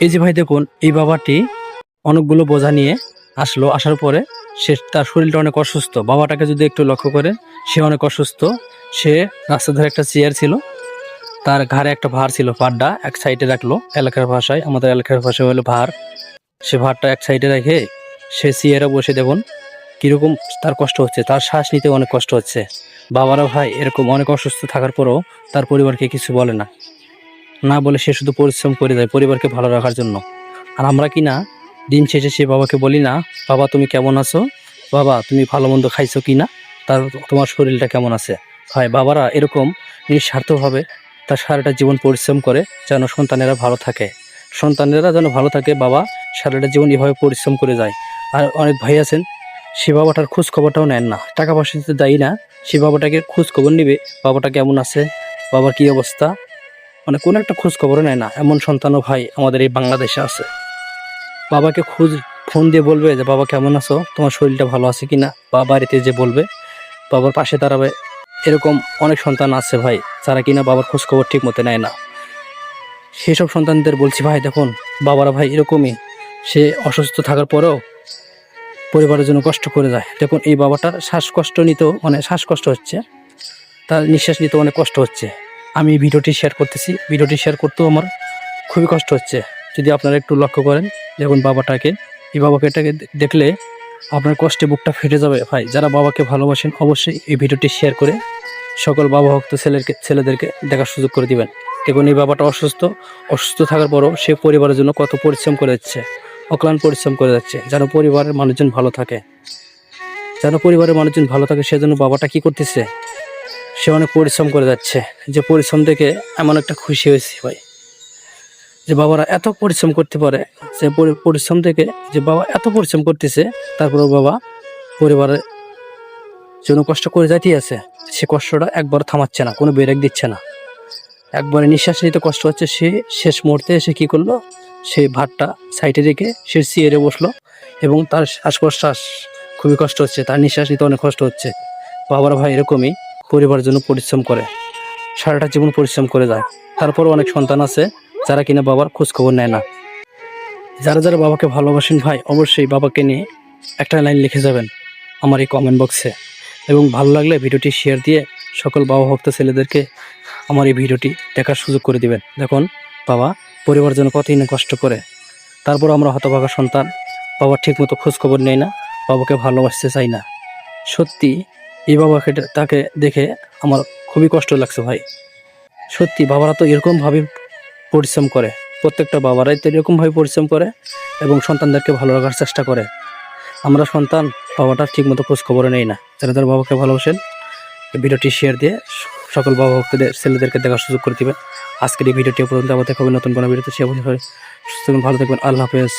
এই যে ভাই দেখুন, এই বাবাটি অনেকগুলো বোঝা নিয়ে আসলো। আসার পরে সে তার শরীরটা অনেক অসুস্থ। বাবাটাকে যদি একটু লক্ষ্য করেন, সে অনেক অসুস্থ। সে রাস্তা ধারে একটা চেয়ার ছিল। তার ঘাড়ে একটা ভার ছিল, ভারটা এক সাইডে রাখল। এলাকার ভাষায়, আমাদের এলাকার ভাষায় হলো ভার। সে ভারটা এক সাইডে রেখে সে চেয়ারে বসে দেখুন, কীরকম তার কষ্ট হচ্ছে। তার শ্বাস নিতে অনেক কষ্ট হচ্ছে। বাবারা ভাই এরকম অনেক অসুস্থ থাকার পরেও তার পরিবারকে কিছু বলে না। না বলে সে শুধু পরিশ্রম করে যায় পরিবারকে ভালো রাখার জন্য। আর আমরা কি না? দিন শেষে সে বাবাকে বলি, না, বাবা তুমি কেমন আছো? বাবা, তুমি ভালো মন্দ খাইছো কি না? তার, তোমার শরীরটা কেমন আছে? হয় বাবারা এরকম নিঃস্বার্থভাবে তার সারাটা জীবন পরিশ্রম করে যেন সন্তানেরা ভালো থাকে। সন্তানেরা যেন ভালো থাকে, বাবা সারাটা জীবন এভাবে পরিশ্রম করে যায়। আর অনেক ভাই আছেন, সে বাবাটার খোঁজ খবরটাও নেন না। টাকা পয়সা দিতে দেয় না, সে বাবাটাকে খোঁজ খবর নিবে, বাবাটা কেমন আছে? বাবার কি অবস্থা? মানে কোনো একটা খোঁজ খবরও নেয় না। এমন সন্তানও ভাই আমাদের এই বাংলাদেশে আছে। বাবাকে খোঁজ, ফোন দিয়ে বলবে যে, বাবা, কেমন আছো? তোমার শরীরটা ভালো আছে কি না বা বাড়িতে যে বলবে, বাবার পাশে দাঁড়াবে। এরকম অনেক সন্তান আছে ভাই, যারা কিনা বাবার খোঁজ খবর ঠিক মতো নেয় না। সেসব সন্তানদের বলছি, ভাই, দেখুন, বাবারা ভাই এরকমই। সে অসুস্থ থাকার পরেও পরিবারের জন্য কষ্ট করে যায়। দেখুন, এই বাবাটার শ্বাসকষ্ট নিতেও মানে শ্বাসকষ্ট হচ্ছে। তার নিঃশ্বাস নিতেও অনেক কষ্ট হচ্ছে। আমি ভিডিওটি শেয়ার করতেছি। ভিডিওটি শেয়ার করতেও আমার খুবই কষ্ট হচ্ছে। যদি আপনারা একটু লক্ষ্য করেন, দেখুন বাবাটাকে। এই বাবাকে এটাকে দেখলে আপনার কষ্টে বুকটা ফেটে যাবে। ভাই, যারা বাবাকে ভালোবাসেন, অবশ্যই এই ভিডিওটি শেয়ার করে সকল বাবা ভক্ত ছেলেকে ছেলেদেরকে দেখার সুযোগ করে দিবেন। দেখুন, এই বাবাটা অসুস্থ। অসুস্থ থাকার পরও সে পরিবারের জন্য কত পরিশ্রম করে যাচ্ছে, অক্লান্ত পরিশ্রম করে যাচ্ছে। যেন পরিবারের মানুষজন ভালো থাকে। যেন পরিবারের মানুষজন ভালো থাকে, সেজন্য বাবাটা কি করতেছে? সে অনেক পরিশ্রম করে যাচ্ছে। যে পরিশ্রম দেখে এমন একটা খুশি হয়েছি ভাই। যে বাবারা এত পরিশ্রম করতে পারে পরি- পরিশ্রম থেকে যে বাবা এত পরিশ্রম করতেছে, তারপরেও বাবা পরিবারের জন্য কষ্ট করে যাইতেই আছে, সে কষ্টটা একবার থামাচ্ছে না, কোনো ব্রেক দিচ্ছে না। একবারে নিঃশ্বাস নিতে কষ্ট হচ্ছে, সে শেষ মুহূর্তে এসে কি করল? সে ভাতটা সাইডে রেখে সে চেয়ারে বসল এবং তার শ্বাস প্রশ্বাস খুবই কষ্ট হচ্ছে, তার নিঃশ্বাস নিতে অনেক কষ্ট হচ্ছে। বাবার ভাই এরকমই পরিবারের জন্য পরিশ্রম করে। সারাটা জীবন পরিশ্রম করে যায়। তারপর অনেক সন্তান আছে যারা কিনা বাবার খোঁজ খবর নেয় না। যারা যারা বাবাকে ভালোবাসেন ভাই, অবশ্যই বাবাকে নিয়ে একটা লাইন লিখে যাবেন আমার এই কমেন্ট বক্সে এবং ভালো লাগলে ভিডিওটি শেয়ার দিয়ে সকল বাবা ভক্ত ছেলেদেরকে আমার এই ভিডিওটি দেখার সুযোগ করে দিবেন। দেখুন, বাবা পরিবার জন্য কতই না কষ্ট করে। তারপর আমরা হতভাগা সন্তান, বাবা ঠিকমতো খোঁজখবর নেই না, বাবাকে ভালোবাসতে চাই না। সত্যি এই বাবাকে তাকে দেখে আমার খুবই কষ্ট লাগছে ভাই। সত্যি বাবারা তো এরকমভাবে পরিশ্রম করে। প্রত্যেকটা বাবারাই তো এরকমভাবে পরিশ্রম করে এবং সন্তানদেরকে ভালো রাখার চেষ্টা করে। আমরা সন্তান বাবাটার ঠিকমতো খোঁজ খবর নেই না। যারা যারা বাবাকে ভালোবাসেন, ভিডিওটি শেয়ার দিয়ে সকল বাবা ভক্তদের, ছেলেদেরকে দেখার সুযোগ করে দিবেন। আজকের এই ভিডিওটি পর্যন্ত দেখা হবে নতুন কোনো ভিডিওতে। সে ভালো থাকবেন। আল্লাহ হাফেজ।